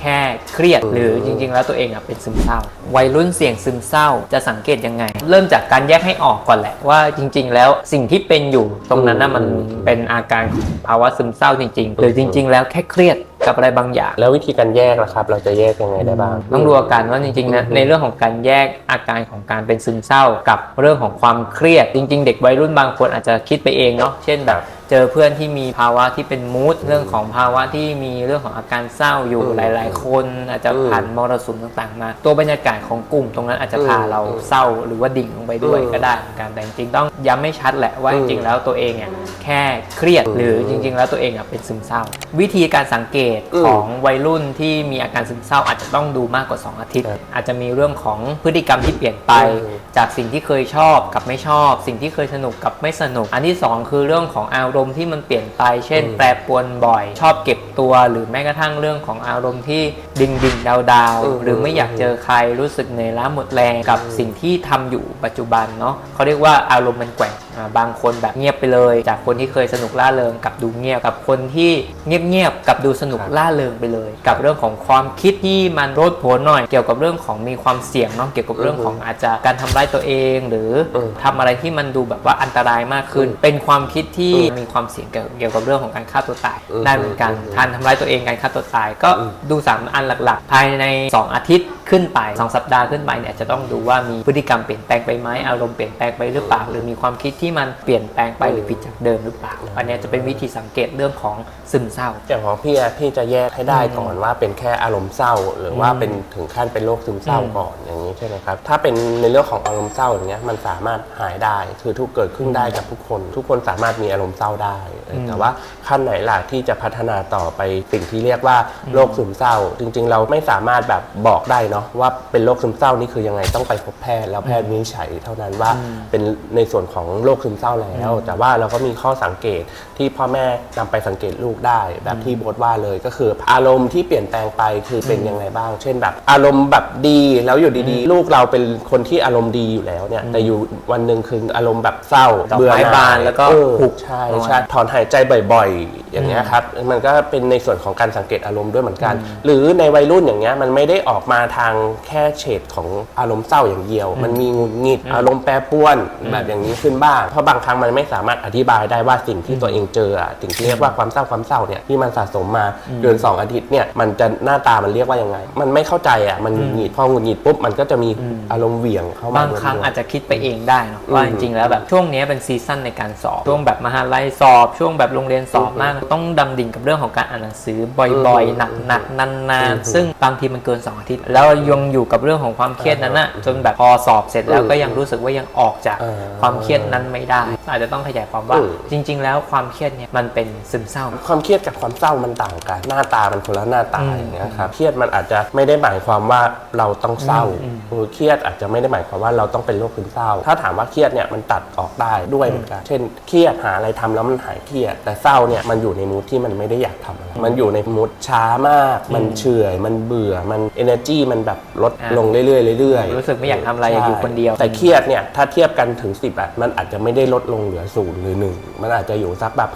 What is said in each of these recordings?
แค่เครียดหรือจริง ๆ แล้วตัวเองอะเป็นซึมเศร้า วัยรุ่นเสี่ยงซึมเศร้าจะสังเกตยังไง เริ่มจากการแยกให้ออกก่อนแหละว่าจริง ๆ แล้วสิ่งที่เป็นอยู่ตรงนั้นน่ะมันเป็นอาการของภาวะซึมเศร้าจริง ๆ หรือจริง ๆ แล้วแค่เครียดกับอะไรบางอย่าง แล้ววิธีการแยกล่ะครับ เราจะแยกยังไงได้บ้าง ต้องดูอาการว่าจริงๆนะในเรื่องของการแยกอาการของการเป็นซึมเศร้ากับเรื่องของความเครียด จริง ๆ เด็กวัยรุ่นบางคนอาจจะคิดไปเองเนาะเช่นแบบ เจอเพื่อนที่มีภาวะที่เป็นมูดเรื่องของภาวะที่มีเรื่องของอาการเศร้าอยู่อืมหลาย ๆ คนอาจจะอืมผ่านมรสุมต่างๆ มา ตัวบรรยากาศของกลุ่มตรงนั้นอาจจะพาอืมเราเศร้าหรือว่าดิ่งลงไปด้วยอืมก็ได้เหมือนกันแต่จริงๆต้องย้ำไม่ชัดแหละว่าอืจมริงๆแล้วตัวเองเนี่ยแค่เครียดอืมหรือจริง ๆ แล้วตัวเองอะเป็นซึมเศร้า วิธีการสังเกตอืมของวัยรุ่นที่มีอาการซึมเศร้าอาจจะต้องดูมากกว่า 2 อาทิตย์ครับอาจจะมีเรื่องของพฤติกรรมที่เปลี่ยนไปอืมจากสิ่งที่เคยชอบกับไม่ชอบ สิ่งที่เคยสนุกกับไม่สนุก อันที่สองคือเรื่องของอารมณ์ที่มันเปลี่ยนไป เช่นอืมแปรปรวนบ่อย ชอบเก็บตัว หรือแม้กระทั่งเรื่องของอารมณ์ที่ดิ่งดิ่งดาวดาวๆอืมหรือไม่อยากเจอใครรู้สึกเหนื่อยล้าหมดแรงกับสิ่งที่ทำอยู่ปัจจุบันเนาะเขาเรียกว่าอารมณ์มันแกว่งอ่าบางคนแบบเงียบไปเลย จากคนที่เคยสนุกล่าเริงกับดูเงียบกับคนที่เงียบๆกับดูสนุกครับล่าเริงไปเลย กับเรื่องของความคิดที่มันโลดโผนหน่อย เกี่ยวกับเรื่องของมีความเสี่ยงเนาะเกี่ยวกับเรื่องของอาจจะการทำร้ายตัวเอง หรืออมทำอะไรที่มันดูแบบว่าอันตรายมากขึ้น เป็นความคิดที่อืมมีความเสี่ยงเกี่ยวเกี่ยวกับเรื่องของการฆ่าตัวตายอืมได้เหมือนกันอืมการทำร้ายตัวเองการฆ่าตัวตายก็อืมดูสามอันหลัก ๆ ภายใน 2 อาทิตย์ ขึ้นไป2สัปดาห์ขึ้นไปเนี่ยจะต้องดูว่ามีพฤติกรรมเปลี่ยนแปลงไปไหมอารมณ์เปลี่ยนแปลงไปหรือเปล่าหรือมีความคิดที่มันเปลี่ยนแปลงไปหรือผิดจากเดิมหรือเปล่าอันเนี้ยจะเป็นวิธีสังเกตเรื่องของซึมเศร้า อย่างของพี่อะพี่จะแยกให้ได้ก่อนว่าเป็นแค่อารมณ์เศร้า หรือว่าอืมเป็นถึงขั้นเป็นโรคซึมเศร้าอืมก่อนอย่างนี้ใช่ไหมครับถ้าเป็นในเรื่องของอารมณ์เศร้าอย่างเงี้ยมันสามารถหายได้คือทุกเกิดขึ้นได้กับทุกคน ทุกคนสามารถมีอารมณ์เศร้าได้เออแต่ว่าขั้นไหนล่ะที่จะพัฒนาต่อไปสิ่งที่เรียกว่าโรคซึมเศร้า จริง ๆ เราไม่สามารถแบบบอกได้เนาะว่าเป็นโรคซึมเศร้านี่คือยังไงต้องไปพบแพทย์แล้วแพทย์วินิจฉัยเท่านั้นว่าเป็นในส่วนของโรคซึมเศร้าแล้ว แต่ว่าเราก็มีข้อสังเกตที่พ่อแม่นำไปสังเกตลูกได้ แบบที่โบทว่าเลยก็คือ อารมณ์ที่เปลี่ยนแปลงไปคือเป็นยังไงบ้าง เช่นแบบ อารมณ์แบบดีแล้วอยู่ดีๆ ลูกเราเป็นคนที่อารมณ์ดีอยู่แล้วเนี่ยแต่อยู่วันหนึ่งคืออารมณ์แบบเศร้าดอกเบื่อไม้หน่ายบานแล้วก็เออหุบใช่นอนใช่ถอนหายใจบ่อย ๆ อย่างเงี้ยครับมันก็เป็นในส่วนของการสังเกตอารมณ์ด้วยเหมือนกัน หรือในวัยรุ่นอย่างเงี้ยมันไม่ได้ออกมาทางแค่เฉดของอารมณ์เศร้าอย่างเดียว มันมีหงุดหงิดอารมณ์แปรปรวนแบบอย่างนี้ขึ้นบ้าง เพราะบางครั้งมันไม่สามารถอธิบายได้ว่าสิ่งที่ตัวเองเจออะสิ่งที่เรียกว่าความเศร้าความเศร้าเนี่ยที่มันสะสมมาเดือนสองอาทิตย์เนี่ยมันจะหน้าตามันเรียกว่ายังไง มันไม่เข้าใจอะมันหงุดหงิดพอหงุดหงิดปุ๊บมันก็จะมีอารมณ์เหวี่ยงเข้ามาบางครั้งอาจจะคิดไปเองได้เนอะว่าอืจมริงๆแล้วแบบช่วงนี้เป็นซีซั่นในการสอบช่วงแบบมหาลัยสอบ ช่วงแบบโรงเรียนสอบมากต้องดำดิ่งกับเรื่องของการอ่านหนังสือบ่อยอืมๆหนักๆนานอืมๆซึ่งบางทีมันเกิน 2 อาทิตย์ แล้วยังอยู่กับเรื่องของความเครียดนั้นน่ะจนแบบพอสอบเสร็จแล้วอืมก็ยังรู้สึกว่ายังออกจากอ่าความเครียดนั้นไม่ได้ อาจจะต้องขยายความว่าอืมจริง ๆ แล้วความเครียดเนี่ยมันเป็นซึมเศร้า ความเครียดกับความเศร้ามันต่างกัน หน้าตามันคนละหน้าตาอืมอย่างเงี้ยครับเครียดมันอาจจะไม่ได้หมายความว่าเราต้องเศร้าอืมหรือเครียดอาจจะไม่ได้หมายความว่าเราต้องเป็นโรคซึมเศร้า ถ้าถามว่าเครียดเนี่ยมันตัดออกได้ด้วยเหมือนกันเช่นเครียดหาอะไรทำแล้วมันหายเครียดแต่เศร้าเนี่ยมันอยู่ในมูทที่มันไม่ได้อยากทำอะไรมันอยู่ในมูทช้ามาก มันเฉื่อย มันเบื่อ มัน energy มันแบบลดอ่า ลงเรื่อยๆเรื่อยๆ รู้สึกไม่อยากทำอะไรอยากอยู่คนเดียว แต่เครียดเนี่ยถ้าเทียบกันถึง 10อะมันอาจจะไม่ได้ลดลงเหลือศูนย์หรือ 1 มันอาจจะอยู่สักแบบ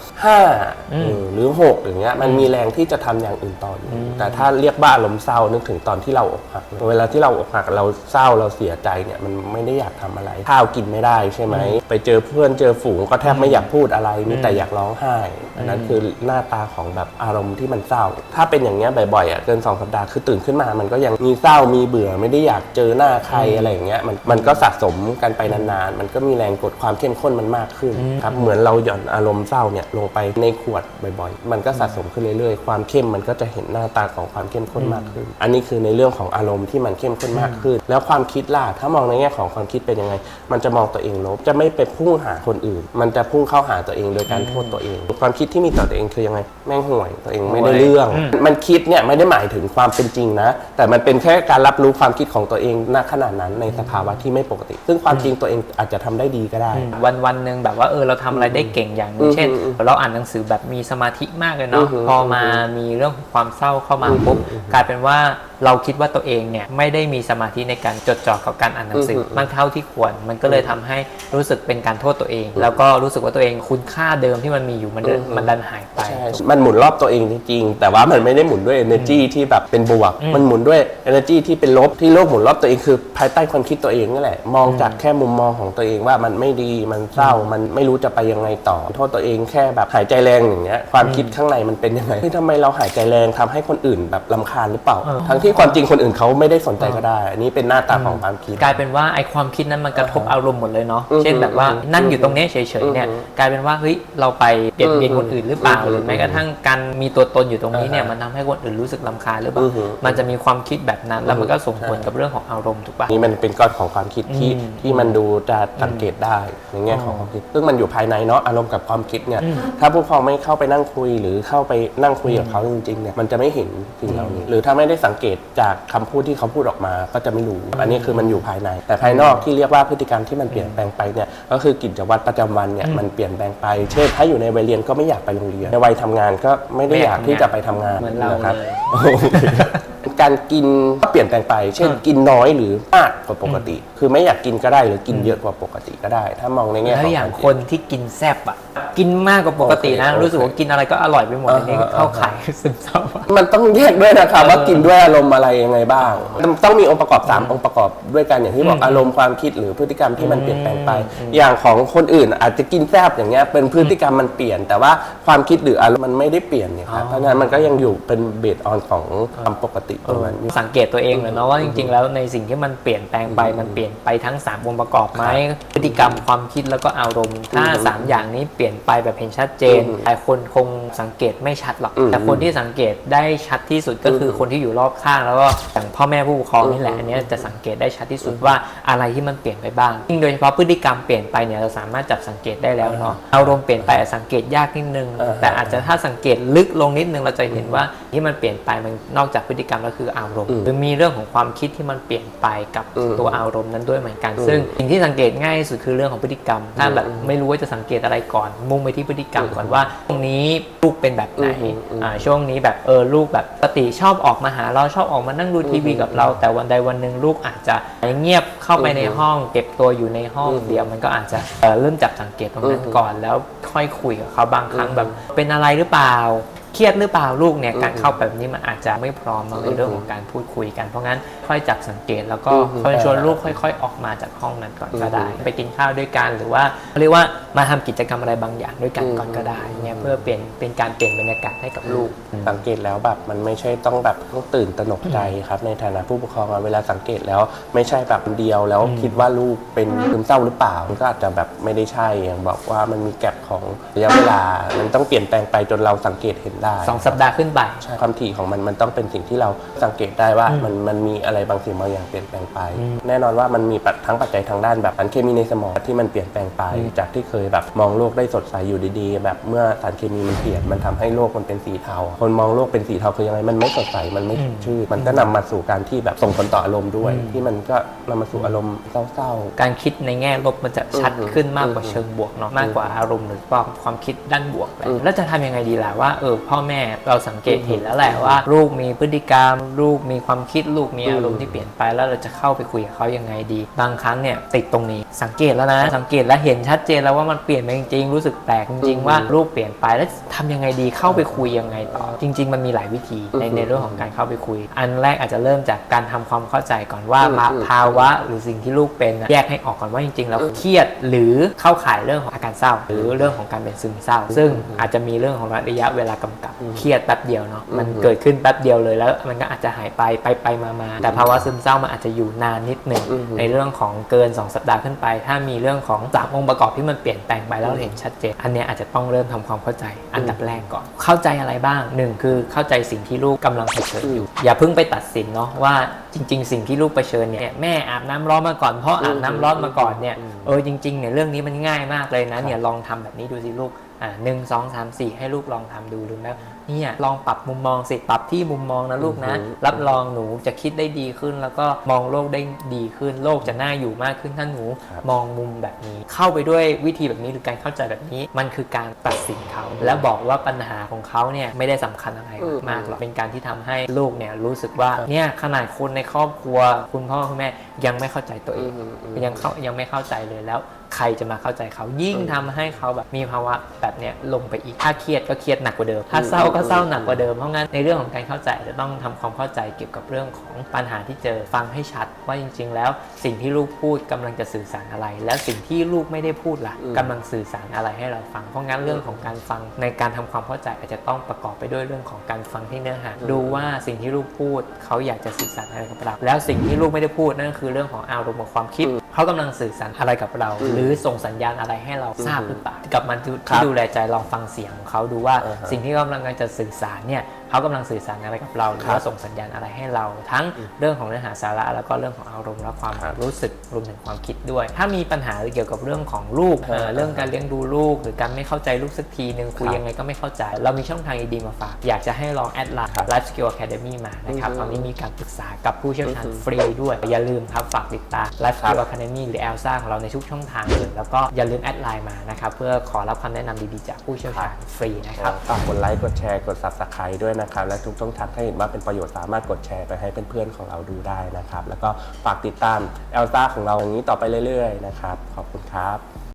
5อืมเออหรือ6อย่างเงี้ยมันมีแรงที่จะทำอย่างอื่นต่ออยู่แต่ถ้าเรียกว่าอารมณ์เศร้านึกถึงตอนที่เราอกหักเวลาที่เราอกหักเราเศร้าเราเสียใจเนี่ยมันไม่ได้อยากทำอะไรข้าวกินไม่ได้ใช่ไหมไปเจอเพื่อนเจอฝูงก็แทบไม่อยากพูดอะไรมีแต่อยากร้องไห้อันนั้นคือหน้าตาของแบบอารมณ์ที่มันเศร้า ถ้าเป็นอย่างเงี้ยบ่อยๆอะเกินสองสัปดาห์คือตื่นขึ้นมา มันก็ยังมีเศร้ามีเบื่อไม่ได้อยากเจอหน้าใครอะไรอย่างเงี้ยมันมันก็สะสมกันไปนานๆ มันก็มีแรงกดความเข้มข้นมันมากขึ้นครับเหมือนเราหย่อนอารมณ์เศร้าเนี่ยลงไปในขวดบ่อยๆ มันก็สะสมขึ้นเรื่อยๆ ความเข้มมันก็จะเห็นหน้าตาของความเข้มข้นมากขึ้น อันนี้คือในเรื่องของอารมณ์ที่มันเข้มข้นมากขึ้น แล้วความคิดล่ะถ้ามองในแง่ของความคิดเป็นยังไง มันจะมองตัวเองลบจะไม่ไปพุ่งหาคนอื่น มันจะพุ่งเข้าหาตัวเองโดยการโทษตัวเอง ความคิดที่มีต่อตัวเองคือยังไง แม่งห่วยตัวเองไม่ได้เรื่องอืมมันคิดเนี่ยไม่ได้หมายถึงความเป็นจริงนะ แต่มันเป็นแค่การรับรู้ความคิดของตัวเองณขณะนั้นในสภาวะที่ไม่ปกติ ซึ่งความจริงตัวเองอาจจะทำได้ดีก็ได้ วันวันหนึ่งแบบว่าเออเราทำอะไรได้เก่งอย่างหนึงอืมเช่นอืมเราอ่านหนังสือแบบมีสมาธิมากเลยเนาะอืมพอมามีเรื่องของความเศร้าเข้ามาปุ๊บกลายเป็นว่าเราคิดว่าตัวเองเนี่ยไม่ได้มีสมาธิในการจดจ่อกับการอ่านหนังสืออือฮึมันเท่าที่ควร มันก็เลยทำให้รู้สึกเป็นการโทษตัวเอง แล้วก็รู้สึกว่าตัวเองคุณค่าเดิมที่มันมีอยู่มันเดินอือฮึมันดันหายไป ใช่มันหมุนรอบตัวเองจริงๆ แต่ว่ามันไม่ได้หมุนด้วย energy ที่แบบเป็นบวก อืมมันหมุนด้วย energy ที่เป็นลบ ที่โลกหมุนรอบตัวเองคือภายใต้ความคิดตัวเองนั่นแหละ มองจากแค่มุมมองของตัวเองว่ามันไม่ดี มันเศร้า มันไม่รู้จะไปยังไงต่อ โทษตัวเองแค่แบบหายใจแรงอย่างเงี้ย ความคิดข้างในมันเป็นยังไงเฮ้ยทำไมเราหายใจแรงทำให้คนอื่นแบบลำคาญหรือเปล่า เออ ทั้งที่ความจริงคนอื่นเขาไม่ได้สนใจก็ได้ อันนี้เป็นหน้าตาของความคิด กลายเป็นว่าไอความคิดนั้นมันกระทบอารมณ์หมดเลยเนาะ อือฮึเช่นแบบว่านั่งอยู่ตรงเนี้ยเฉยๆเนี่ยอือฮึกลายเป็นว่าเฮ้ยเราไปเบียดเบียนอือฮึคนอื่นหรือเปล่าอือฮึหรือแม้กระทั่งการมีตัวตนอยู่ตรงนี้เนี่ยอ่าฮะมันทำให้คนอื่นรู้สึกลำคาญหรือเปล่าอือฮึมันจะมีความคิดแบบนั้น แล้วมันก็ส่งผลใช่กับเรื่องของอารมณ์ถูกปะนี่มันเป็นก้อนของความคิดที่อืมที่มันดูจะสังเกตได้ในแง่ของความคิด ซึ่งมันอยู่ภายในเนาะอารมณ์กับความคิดเนี่ยถ้าผู้ปกครองไม่เข้าไปนั่งคุยหรือเข้าไปนั่งคุยกับเขาจริงๆเนี่ยมันจะไม่เห็นสิ่งเหล่านี้ หรือถ้าไม่ได้สังเกตจากคำพูดที่เขาพูดออกมาก็จะไม่รู้ อันนี้คือมันอยู่ภายใน แต่ภายนอกที่เรียกว่าพฤติกรรมที่มันเปลี่ยนแปลงไปเนี่ยก็คือกิจวัตรประจำวันเนี่ยมันเปลี่ยนแปลงไป เช่นถ้าอยู่ในวัยเรียนก็ไม่อยากไปโรงเรียนในวัยทำงานก็ไม่ได้อยากที่จะไปทำงานเหมือนเรานะครับ เลยโอเค การกินก็เปลี่ยนแปลงไป เช่นอืมกินน้อยหรือมากกว่าปกติ คือไม่อยากกินก็ได้หรือกินเยอะกว่าปกติก็ได้ ถ้ามองในแง่แล้ขวองอย่างวามคนที่กินแซ่บอะ กินมากกว่าปกตินะ โอเครู้สึกว่ากินอะไรก็อร่อยไปหมดอ่าอันนี้ฮะเข้าข่ายซึมเศร้าอะ มันต้องแยกด้วยนะครับว่ากินด้วยอารมณ์อะไรยังไงบ้างต้องมีองค์ประกอบ3องค์ประกอบด้วยกันอย่างที่บอกอืมอารมณ์ความคิดหรือพฤติกรรมที่มันเปลี่ยนแปลงไปอืมอย่างของคนอื่นอาจจะกินแซบอย่างเงี้ยเป็นพฤติกรรมมันเปลี่ยน แต่ว่าความคิดหรืออารมณ์มันไม่ได้เปลี่ยนเนี่ยครับเพราะฉะนั้นมันก็ยังอยู่เป็นเบสออนของความปกติตรงนั้นอยู่สังเกตตัวเองเลยเนาะว่าจริง ๆ แล้วในสิ่งที่มันเปลี่ยนแปลงไปมันเปลี่ยนไปทั้ง 3 องค์ประกอบไหมพฤติกรรมความคิดแล้วก็อารมณ์ถ้าอืม3อย่างนี้เปลี่ยนไปแบบเห็นชัดเจนอืมหลายคนคงสังเกตไม่ชัดหรอกอืมแต่คนที่สังเกตได้ชัดที่สุดก็คืออมคนที่อยู่รอบข้าง แล้วก็อย่างพ่อแม่ผู้ปกครองนี่แหละอืมอันเนี้ยจะสังเกตได้ชัดที่สุดว่าอะไรที่มันเปลี่ยนไปบ้างยิ่งโดยเฉพาะพฤติกรรมเปลี่ยนไปเนี่ยเราสามารถจับสังเกตได้แล้วเนาะอารมณ์เปลี่ยนไปอาจสังเกตยากนิดนึงอ่าฮะแต่อาจจะถ้าสังเกตลึกลงนิดนึงเราจะเห็นว่าที่มันเปลี่ยนไปมันนอกจากพฤติกรรมแล้วคืออารมณ์อืมหรือมีเรื่องของความคิดที่มันเปลี่ยนไปกับอืมตัวอารมณ์นั้นด้วยเหมือนกันอืมซึ่งสิ่งที่สังเกตง่ายที่สุดคือเรื่องของพฤติกรรม ถ้าแบบอืมไม่รู้ว่าจะสังเกตอะไรก่อน มุ่งไปที่พฤติกรรมก่อนว่าช่วงนี้ลูกเป็นแบบไหนอืมอืมอ่าช่วงนี้แบบเออลูกแบบปกติชอบออกมาหาเราชอบออกมานั่งดูทีวีกับเรา แต่วันใดวันหนึ่งลูกอาจจะเงียบเข้าไปในอืมห้อง เก็บตัวอยู่ในห้องอืมเดียวมันก็อาจจะเอ่อเริ่มจับสังเกตตรงนั้นอืมก่อนแล้วค่อยคุยกับเขาบางครั้งอืมแบบเป็นอะไรหรือเปล่า เครียดหรือเปล่าลูกเนี่ยอืมการเข้าแบบนี้มันอาจจะไม่พร้อมเนอะในอืมเรื่องของการพูดคุยกัน เพราะงั้นค่อยจับสังเกตแล้วก็อืมค่อยชวนได้ลูกค่อย ๆ ออกมาจากห้องนั้นก่อนก็ได้อืมไปกินข้าวด้วยกันหรือว่าเรียกว่ามาทำกิจกรรมอะไรบางอย่างด้วยกันอืมก่อนก็ได้เนี่ยเพื่อเปลี่ยนเป็นการเปลี่ยนบรรยากาศให้กับลูกสังเกตแล้วแบบมันไม่ใช่ต้องแบบต้องตื่นตระหนกใจครับในฐานะผู้ปกครองอะเวลาสังเกตแล้วไม่ใช่แบบเดียวแล้วคิดว่าลูกเป็นซึมเศร้าหรือเปล่ามันก็อาจจะแบบไม่ได้ใช่อย่างบอกว่ามันมีแกลบของระยะเวลามันต้องเปลี่ยนแปลงไปจนเราสังเกตเห็นได้สองสัปดาห์ขึ้นไป ใช่ความถี่ของมันมันต้องเป็นสิ่งที่เราสังเกตได้ว่ามันมันมีอะไรบางสิ่งบางอย่างเปลี่ยนแปลงไป แน่นอนว่ามันมีปัจทั้งปัจจัยทางด้านแบบสารเคมีในสมองที่มันเปลี่ยนแปลงไป จากที่เคยแบบมองโลกได้สดใสอยู่ดีๆ แบบเมื่อสารเคมีมันเปลี่ยนมันทำให้โลกมันเป็นสีเทา คนมองโลกเป็นสีเทาคือยังไงมันไม่สดใสมันไม่สดชื่นมันก็นำมาสู่การที่แบบส่งผลต่ออารมณ์ด้วย ที่มันก็นำมาสู่อารมณ์เศร้าๆ การคิดในแง่ลบมันจะชัดอืมขึ้นมากกว่าอืมเชิงบวกเนาะมากกว่าอารมณ์หรือว่าความคิดด้านบวกแหละอืมแล้วจะทำยังไงดีล่ะว่าเออพ่อแม่เราสังเกตเห็นแล้วแหละว่า ลูกมีพฤติกรรม ลูกมีความคิดลูกมีอารมณ์ที่เปลี่ยนไปแล้วเราจะเข้าไปคุยกับเขายังไงดี บางครั้งเนี่ยติดตรงนี้สังเกตแล้วนะ สังเกตแล้วเห็นชัดเจนแล้วว่ามันเปลี่ยนไปจริงๆรู้สึกแปลกจริงๆว่าลูกเปลี่ยนไปแล้วทำยังไงดีเข้าไปคุยยังไงต่อ จริง ๆ มันมีหลายวิธีในในเรื่องของการเข้าไปคุย อันแรกอาจจะเริ่มจากการทำความเข้าใจก่อนว่าอืมมาอืมภาวะหรือสิ่งที่ลูกเป็นน่ะแยกให้ออกก่อนว่าจริงๆแล้วเครียดหรือเข้าข่ายเรื่องของอาการเศร้า หรือเรื่องของการเป็นซึมเศร้า ซึ่งอาจจะมีเรื่องของระยะเวลากำกับเครียดแป๊บเดียวเนาะมันอืมเกิดขึ้นแป๊บเดียวเลยแล้ว มันก็อาจจะหายไปไปไปมามาแต่ภาวะซึมเศร้ามันอาจจะอยู่นานนิดหนึ่งอืมในเรื่องของเกิน 2 สัปดาห์ขึ้นไป ถ้ามีเรื่องของสามองค์ประกอบที่มันเปลี่ยนแปลงไปแล้วเราเห็นชัดเจน อันเนี้ยอาจจะต้องเริ่มทำความเข้าใจอันดับแรกก่อน เข้าใจอะไรบ้างหนึ่งคือเข้าใจสิ่งที่ลูกกำลังเผชิญอยู่ อย่าเพิ่งไปตัดสินเนาะว่าจริง ๆ สิ่งที่ลูกเผชิญเนี่ยแม่อาบน้ำร้อนมาก่อนพ่ออาบน้ำร้อนมาก่อนเนี่ยเออจริงๆเนี่ยเรื่องนี้มันง่ายมากเลยนะเนี่ยลองทำแบบนี้ดูสิลูกอ่าหนึ่งสองสามสี่ให้ลูกลองทำดูดูแล้วเนี่ยลองปรับมุมมองสิปรับที่มุมมองนะลูกนะอือฮึรับรองหนูจะคิดได้ดีขึ้น แล้วก็มองโลกได้ดีขึ้น โลกจะน่าอยู่มากขึ้นถ้าหนูครับมองมุมแบบนี้ เข้าไปด้วยวิธีแบบนี้หรือการเข้าใจแบบนี้ มันคือการตัดสินเขา และบอกว่าปัญหาของเขาเนี่ยไม่ได้สำคัญอะไรอืมมากหรอกเป็นการที่ทำให้ลูกเนี่ยรู้สึกว่าเนี่ยขนาดคนในครอบครัว คุณพ่อคุณแม่ยังไม่เข้าใจตัวเองอืมอืมยังเข้ายังไม่เข้าใจเลยแล้วใครจะมาเข้าใจเขายิ่งทำให้เขาแบบมีภาวะแบบเนี้ยลงไปอีกถ้าเครียดก็เครียดหนักกว่าเดิมถ้าเศร้าก็เศร้าหนักกว่าเดิมเพราะงั้นในเรื่องของการเข้าใจจะต้องทำความเข้าใจเกี่ยวกับเรื่องของปัญหาที่เจอฟังให้ชัด ว่าจริง ๆ แล้วสิ่งที่ลูกพูดกำลังจะสื่อสารอะไร แล้วสิ่งที่ลูกไม่ได้พูดล่ะอืมกำลังสื่อสารอะไรให้เราฟัง เพราะงั้นเรื่องของการฟังในการทำความเข้าใจอาจจะต้องประกอบไปด้วยเรื่องของการฟังที่เนื้อหาดูว่าสิ่งที่ลูกพูดเขาอยากจะสื่อสารอะไรกับเราแล้วสิ่งที่ลูกไม่ได้พูดนั่นคือเรื่องของอารมณ์กับความคิด เขากำลังสื่อสารอะไรกับเราอืมหรือส่งสัญญาณอะไรให้เราทราบหรือเปล่ากับมันที่ครับดูแลใจลองฟังเสียงของเขาดูว่าอ่าฮะสิ่งที่เขากำลังจะสื่อสารเนี่ยเขากำลังสื่อสารอะไรกับเราหรือครับว่าส่งสัญญาณอะไรให้เรา ทั้งเรื่องของเนื้อหาสาระแล้วก็เรื่องของอารมณ์และความครับรู้สึกรวมถึงความคิดด้วย ถ้ามีปัญหาเกี่ยวกับเรื่องของลูกอ่าเอ่อเรื่องการเลี้ยงดูลูก หรือการไม่เข้าใจลูกสักทีนึงคุยครับยังไงก็ไม่เข้าใจ เรามีช่องทางดีๆมาฝากอยากจะให้ลองแอดไลน์ครับ Life Skill Academy มานะครับอืมตอนนี้มีการปรึกษากับผู้เชี่ยวชาญอืมฟรีด้วยอย่าลืมครับฝากติดตาม Life ครับ Skill Academy หรือ Elsa ของเราในทุกช่องทางเลยแล้วก็อย่าลืมแอดไลน์มานะครับเพื่อขอรับคำแนะนำดีๆจากผู้เชี่ยวชาญฟรีนะครับฝากกดไลค์กดแชร์กด subscribe ด้วยนะครับและทุกช่องทางถ้าเห็นว่าเป็นประโยชน์สามารถกดแชร์ไปให้เพื่อนๆของเราดูได้นะครับแล้วก็ฝากติดตามเอลซ่าของเราอย่างนี้ต่อไปเรื่อยๆนะครับขอบคุณครับ